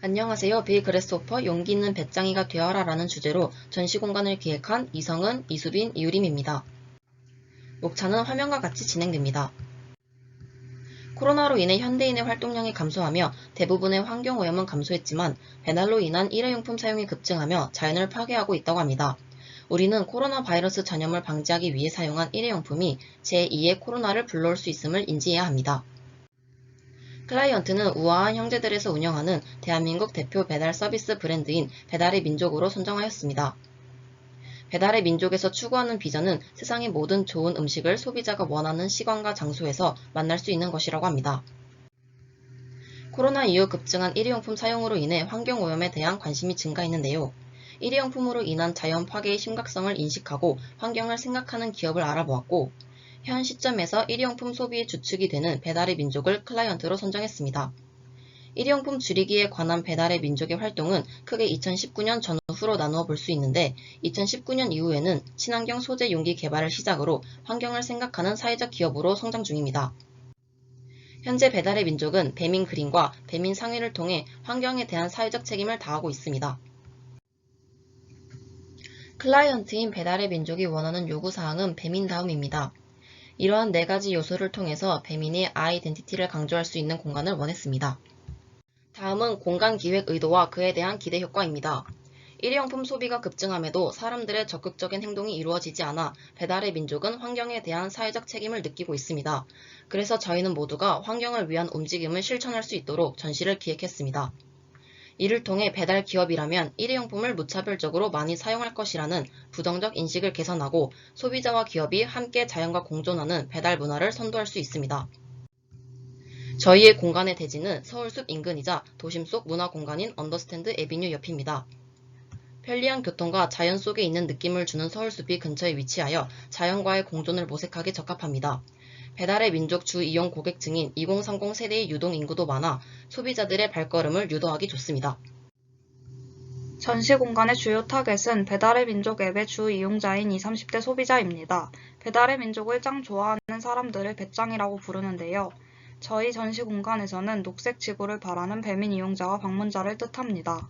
안녕하세요. 빌 그레스오퍼 용기 있는 배짱이가 되어라 라는 주제로 전시 공간을 기획한 이성은, 이수빈, 이유림입니다. 녹차는 화면과 같이 진행됩니다. 코로나로 인해 현대인의 활동량이 감소하며 대부분의 환경오염은 감소했지만 배달로 인한 일회용품 사용이 급증하며 자연을 파괴하고 있다고 합니다. 우리는 코로나 바이러스 전염을 방지하기 위해 사용한 일회용품이 제2의 코로나를 불러올 수 있음을 인지해야 합니다. 클라이언트는 우아한 형제들에서 운영하는 대한민국 대표 배달 서비스 브랜드인 배달의 민족으로 선정하였습니다. 배달의 민족에서 추구하는 비전은 세상의 모든 좋은 음식을 소비자가 원하는 시간과 장소에서 만날 수 있는 것이라고 합니다. 코로나 이후 급증한 일회용품 사용으로 인해 환경오염에 대한 관심이 증가했는데요. 일회용품으로 인한 자연 파괴의 심각성을 인식하고 환경을 생각하는 기업을 알아보았고, 현 시점에서 일회용품 소비의 주축이 되는 배달의 민족을 클라이언트로 선정했습니다. 일회용품 줄이기에 관한 배달의 민족의 활동은 크게 2019년 전후로 나누어 볼 수 있는데 2019년 이후에는 친환경 소재 용기 개발을 시작으로 환경을 생각하는 사회적 기업으로 성장 중입니다. 현재 배달의 민족은 배민 그린과 배민 상회를 통해 환경에 대한 사회적 책임을 다하고 있습니다. 클라이언트인 배달의 민족이 원하는 요구사항은 배민다움입니다. 이러한 네 가지 요소를 통해서 배민의 아이덴티티를 강조할 수 있는 공간을 원했습니다. 다음은 공간 기획 의도와 그에 대한 기대 효과입니다. 일회용품 소비가 급증함에도 사람들의 적극적인 행동이 이루어지지 않아 배달의 민족은 환경에 대한 사회적 책임을 느끼고 있습니다. 그래서 저희는 모두가 환경을 위한 움직임을 실천할 수 있도록 전시를 기획했습니다. 이를 통해 배달 기업이라면 일회용품을 무차별적으로 많이 사용할 것이라는 부정적 인식을 개선하고 소비자와 기업이 함께 자연과 공존하는 배달 문화를 선도할 수 있습니다. 저희의 공간의 대지는 서울숲 인근이자 도심 속 문화 공간인 언더스탠드 에비뉴 옆입니다. 편리한 교통과 자연 속에 있는 느낌을 주는 서울숲이 근처에 위치하여 자연과의 공존을 모색하기 적합합니다. 배달의 민족 주 이용 고객층인 2030 세대의 유동 인구도 많아 소비자들의 발걸음을 유도하기 좋습니다. 전시 공간의 주요 타겟은 배달의 민족 앱의 주 이용자인 20, 30대 소비자입니다. 배달의 민족을 짱 좋아하는 사람들을 배짱이라고 부르는데요. 저희 전시 공간에서는 녹색 지구를 바라는 배민 이용자와 방문자를 뜻합니다.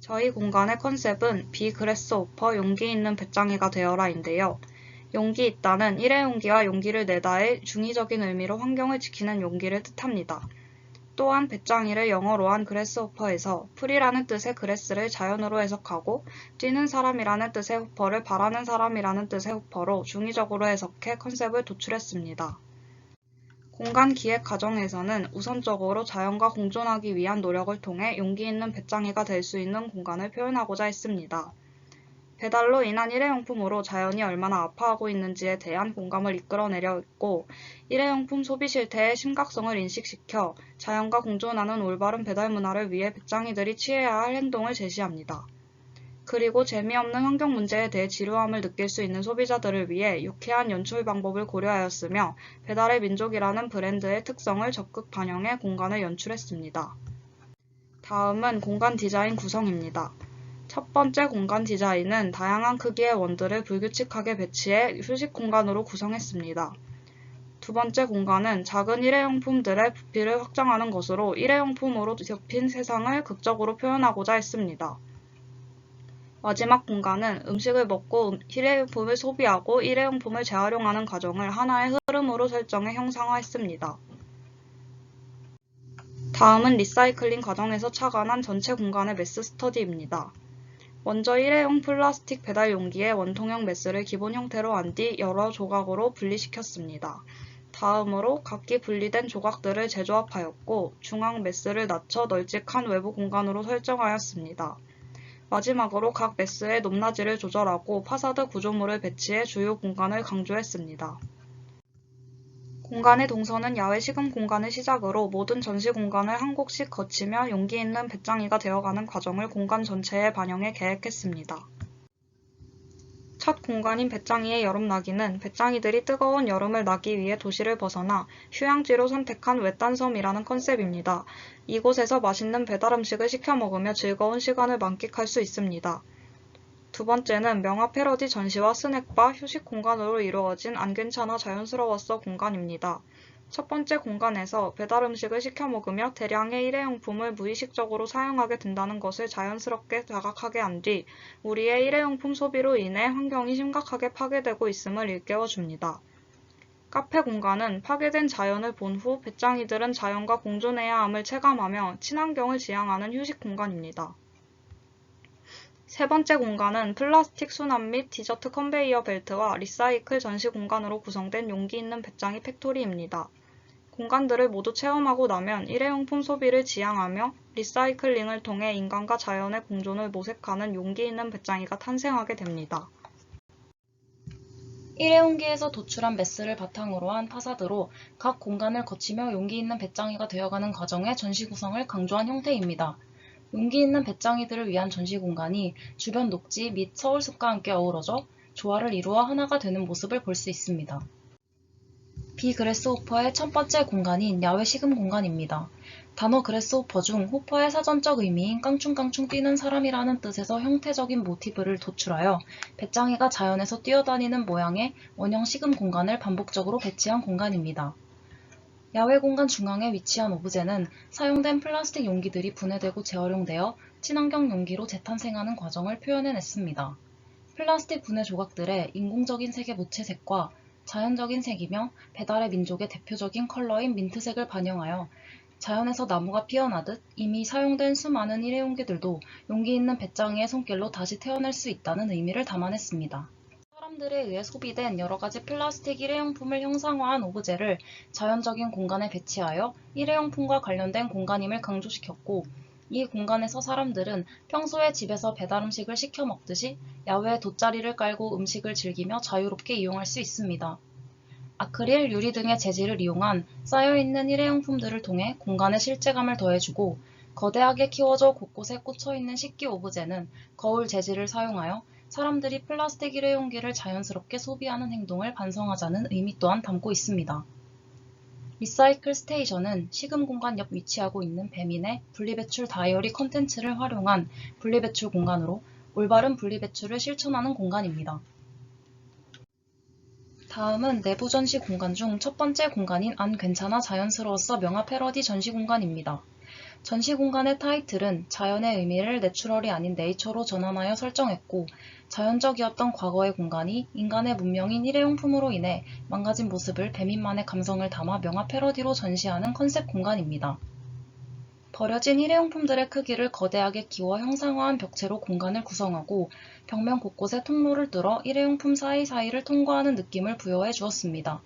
저희 공간의 컨셉은 비 그레스 오퍼 용기 있는 배짱이가 되어라인데요. 용기 있다는 일회용기와 용기를 내다의 중의적인 의미로 환경을 지키는 용기를 뜻합니다. 또한 배짱이를 영어로 한 그레스호퍼에서 풀이라는 뜻의 그레스를 자연으로 해석하고 뛰는 사람이라는 뜻의 호퍼를 바라는 사람이라는 뜻의 호퍼로 중의적으로 해석해 컨셉을 도출했습니다. 공간 기획 과정에서는 우선적으로 자연과 공존하기 위한 노력을 통해 용기 있는 배짱이가 될 수 있는 공간을 표현하고자 했습니다. 배달로 인한 일회용품으로 자연이 얼마나 아파하고 있는지에 대한 공감을 이끌어내려 했고 일회용품 소비 실태의 심각성을 인식시켜 자연과 공존하는 올바른 배달 문화를 위해 배짱이들이 취해야 할 행동을 제시합니다. 그리고 재미없는 환경 문제에 대해 지루함을 느낄 수 있는 소비자들을 위해 유쾌한 연출 방법을 고려하였으며 배달의 민족이라는 브랜드의 특성을 적극 반영해 공간을 연출했습니다. 다음은 공간 디자인 구성입니다. 첫 번째 공간 디자인은 다양한 크기의 원들을 불규칙하게 배치해 휴식 공간으로 구성했습니다. 두 번째 공간은 작은 일회용품들의 부피를 확장하는 것으로 일회용품으로 덮인 세상을 극적으로 표현하고자 했습니다. 마지막 공간은 음식을 먹고 일회용품을 소비하고 일회용품을 재활용하는 과정을 하나의 흐름으로 설정해 형상화했습니다. 다음은 리사이클링 과정에서 착안한 전체 공간의 매스 스터디입니다. 먼저 일회용 플라스틱 배달 용기에 원통형 매스를 기본 형태로 한뒤 여러 조각으로 분리시켰습니다. 다음으로 각기 분리된 조각들을 재조합하였고 중앙 매스를 낮춰 널찍한 외부 공간으로 설정하였습니다. 마지막으로 각 매스의 높낮이를 조절하고 파사드 구조물을 배치해 주요 공간을 강조했습니다. 공간의 동선은 야외 시금 공간을 시작으로 모든 전시 공간을 한 곳씩 거치며 용기 있는 배짱이가 되어가는 과정을 공간 전체에 반영해 계획했습니다. 첫 공간인 배짱이의 여름나기는 배짱이들이 뜨거운 여름을 나기 위해 도시를 벗어나 휴양지로 선택한 외딴 섬이라는 컨셉입니다. 이곳에서 맛있는 배달 음식을 시켜 먹으며 즐거운 시간을 만끽할 수 있습니다. 두 번째는 명화 패러디 전시와 스낵바, 휴식 공간으로 이루어진 안 괜찮아 자연스러웠어 공간입니다. 첫 번째 공간에서 배달 음식을 시켜 먹으며 대량의 일회용품을 무의식적으로 사용하게 된다는 것을 자연스럽게 자각하게 한 뒤 우리의 일회용품 소비로 인해 환경이 심각하게 파괴되고 있음을 일깨워 줍니다. 카페 공간은 파괴된 자연을 본 후 배짱이들은 자연과 공존해야 함을 체감하며 친환경을 지향하는 휴식 공간입니다. 세 번째 공간은 플라스틱 수납 및 디저트 컨베이어 벨트와 리사이클 전시 공간으로 구성된 용기 있는 배짱이 팩토리입니다. 공간들을 모두 체험하고 나면 일회용품 소비를 지향하며 리사이클링을 통해 인간과 자연의 공존을 모색하는 용기 있는 배짱이가 탄생하게 됩니다. 일회용기에서 도출한 메스를 바탕으로 한 파사드로 각 공간을 거치며 용기 있는 배짱이가 되어가는 과정의 전시 구성을 강조한 형태입니다. 용기 있는 배짱이들을 위한 전시 공간이 주변 녹지 및 서울숲과 함께 어우러져 조화를 이루어 하나가 되는 모습을 볼 수 있습니다. 비그레스호퍼의 첫 번째 공간인 야외 시금 공간입니다. 단어 그레스호퍼 중 호퍼의 사전적 의미인 깡충깡충 뛰는 사람이라는 뜻에서 형태적인 모티브를 도출하여 배짱이가 자연에서 뛰어다니는 모양의 원형 시금 공간을 반복적으로 배치한 공간입니다. 야외 공간 중앙에 위치한 오브제는 사용된 플라스틱 용기들이 분해되고 재활용되어 친환경 용기로 재탄생하는 과정을 표현해냈습니다. 플라스틱 분해 조각들의 인공적인 색의 무채색과 자연적인 색이며 배달의 민족의 대표적인 컬러인 민트색을 반영하여 자연에서 나무가 피어나듯 이미 사용된 수많은 일회용기들도 용기 있는 배짱이의 손길로 다시 태어날 수 있다는 의미를 담아냈습니다. 사람들에 의해 소비된 여러 가지 플라스틱 일회용품을 형상화한 오브제를 자연적인 공간에 배치하여 일회용품과 관련된 공간임을 강조시켰고 이 공간에서 사람들은 평소에 집에서 배달 음식을 시켜 먹듯이 야외에 돗자리를 깔고 음식을 즐기며 자유롭게 이용할 수 있습니다. 아크릴, 유리 등의 재질을 이용한 쌓여있는 일회용품들을 통해 공간에 실제감을 더해주고 거대하게 키워져 곳곳에 꽂혀있는 식기 오브제는 거울 재질을 사용하여 사람들이 플라스틱 일회용기를 자연스럽게 소비하는 행동을 반성하자는 의미 또한 담고 있습니다. 리사이클 스테이션은 식음 공간 옆 위치하고 있는 배민의 분리배출 다이어리 컨텐츠를 활용한 분리배출 공간으로 올바른 분리배출을 실천하는 공간입니다. 다음은 내부 전시 공간 중 첫 번째 공간인 안 괜찮아 자연스러웠어 명화 패러디 전시 공간입니다. 전시 공간의 타이틀은 자연의 의미를 내추럴이 아닌 네이처로 전환하여 설정했고 자연적이었던 과거의 공간이 인간의 문명인 일회용품으로 인해 망가진 모습을 배민만의 감성을 담아 명화 패러디로 전시하는 컨셉 공간입니다. 버려진 일회용품들의 크기를 거대하게 키워 형상화한 벽체로 공간을 구성하고 벽면 곳곳에 통로를 뚫어 일회용품 사이사이를 통과하는 느낌을 부여해 주었습니다.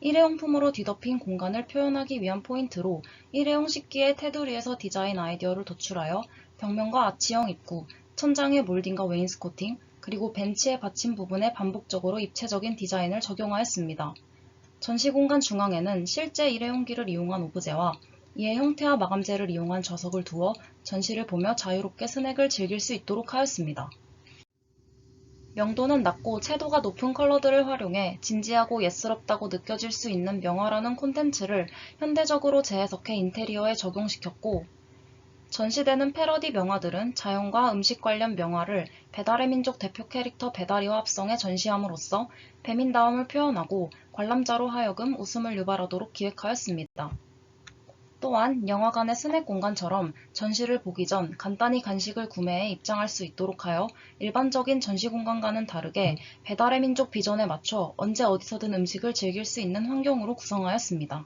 일회용품으로 뒤덮인 공간을 표현하기 위한 포인트로 일회용 식기의 테두리에서 디자인 아이디어를 도출하여 벽면과 아치형 입구, 천장의 몰딩과 웨인스코팅, 그리고 벤치의 받침 부분에 반복적으로 입체적인 디자인을 적용하였습니다. 전시 공간 중앙에는 실제 일회용기를 이용한 오브제와 이의 형태와 마감재를 이용한 좌석을 두어 전시를 보며 자유롭게 스낵을 즐길 수 있도록 하였습니다. 명도는 낮고 채도가 높은 컬러들을 활용해 진지하고 예스럽다고 느껴질 수 있는 명화라는 콘텐츠를 현대적으로 재해석해 인테리어에 적용시켰고 전시되는 패러디 명화들은 자연과 음식 관련 명화를 배달의 민족 대표 캐릭터 배달이와 합성해 전시함으로써 배민다움을 표현하고 관람자로 하여금 웃음을 유발하도록 기획하였습니다. 또한 영화관의 스낵 공간처럼 전시를 보기 전 간단히 간식을 구매해 입장할 수 있도록 하여 일반적인 전시 공간과는 다르게 배달의 민족 비전에 맞춰 언제 어디서든 음식을 즐길 수 있는 환경으로 구성하였습니다.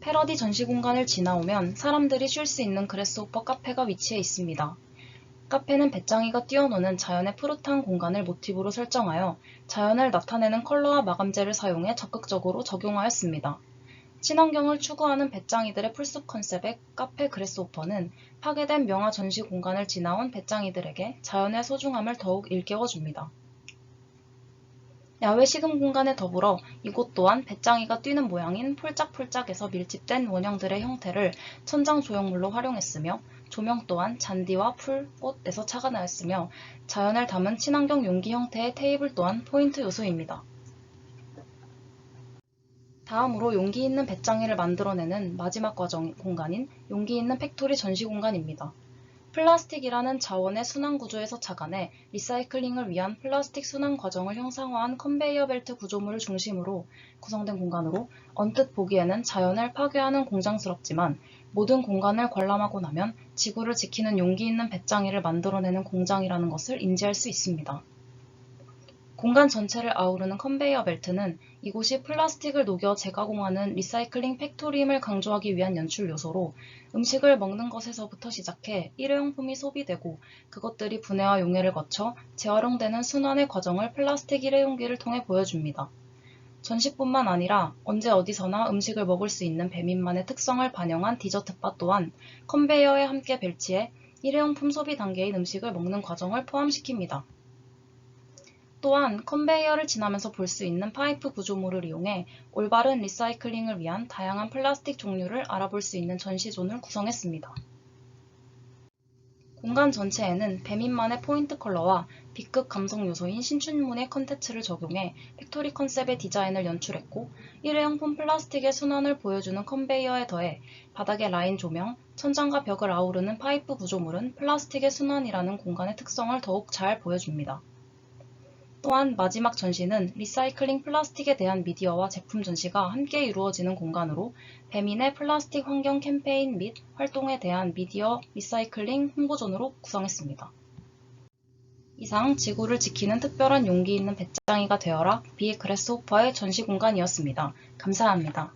패러디 전시 공간을 지나오면 사람들이 쉴 수 있는 그레스호퍼 카페가 위치해 있습니다. 카페는 배짱이가 뛰어노는 자연의 푸릇한 공간을 모티브로 설정하여 자연을 나타내는 컬러와 마감재를 사용해 적극적으로 적용하였습니다. 친환경을 추구하는 배짱이들의 풀숲 컨셉의 카페 그레스호퍼는 파괴된 명화 전시 공간을 지나온 배짱이들에게 자연의 소중함을 더욱 일깨워 줍니다. 야외 시금 공간에 더불어 이곳 또한 배짱이가 뛰는 모양인 폴짝폴짝에서 밀집된 원형들의 형태를 천장 조형물로 활용했으며 조명 또한 잔디와 풀, 꽃에서 착안하였으며 자연을 담은 친환경 용기 형태의 테이블 또한 포인트 요소입니다. 다음으로 용기 있는 배짱이를 만들어내는 마지막 과정 공간인 용기 있는 팩토리 전시 공간입니다. 플라스틱이라는 자원의 순환 구조에서 착안해 리사이클링을 위한 플라스틱 순환 과정을 형상화한 컨베이어 벨트 구조물을 중심으로 구성된 공간으로 언뜻 보기에는 자연을 파괴하는 공장스럽지만 모든 공간을 관람하고 나면 지구를 지키는 용기 있는 배짱이를 만들어내는 공장이라는 것을 인지할 수 있습니다. 공간 전체를 아우르는 컨베이어 벨트는 이곳이 플라스틱을 녹여 재가공하는 리사이클링 팩토리임을 강조하기 위한 연출 요소로 음식을 먹는 것에서부터 시작해 일회용품이 소비되고 그것들이 분해와 용해를 거쳐 재활용되는 순환의 과정을 플라스틱 일회용기를 통해 보여줍니다. 전시뿐만 아니라 언제 어디서나 음식을 먹을 수 있는 배민만의 특성을 반영한 디저트바 또한 컨베이어에 함께 배치해 일회용품 소비 단계인 음식을 먹는 과정을 포함시킵니다. 또한 컨베이어를 지나면서 볼 수 있는 파이프 구조물을 이용해 올바른 리사이클링을 위한 다양한 플라스틱 종류를 알아볼 수 있는 전시존을 구성했습니다. 공간 전체에는 배민만의 포인트 컬러와 B급 감성 요소인 신춘문예 컨텐츠를 적용해 팩토리 컨셉의 디자인을 연출했고 일회용품 플라스틱의 순환을 보여주는 컨베이어에 더해 바닥의 라인 조명, 천장과 벽을 아우르는 파이프 구조물은 플라스틱의 순환이라는 공간의 특성을 더욱 잘 보여줍니다. 또한 마지막 전시는 리사이클링 플라스틱에 대한 미디어와 제품 전시가 함께 이루어지는 공간으로 배민의 플라스틱 환경 캠페인 및 활동에 대한 미디어 리사이클링 홍보존으로 구성했습니다. 이상 지구를 지키는 특별한 용기 있는 배짱이가 되어라 비 그래스호퍼의 전시 공간이었습니다. 감사합니다.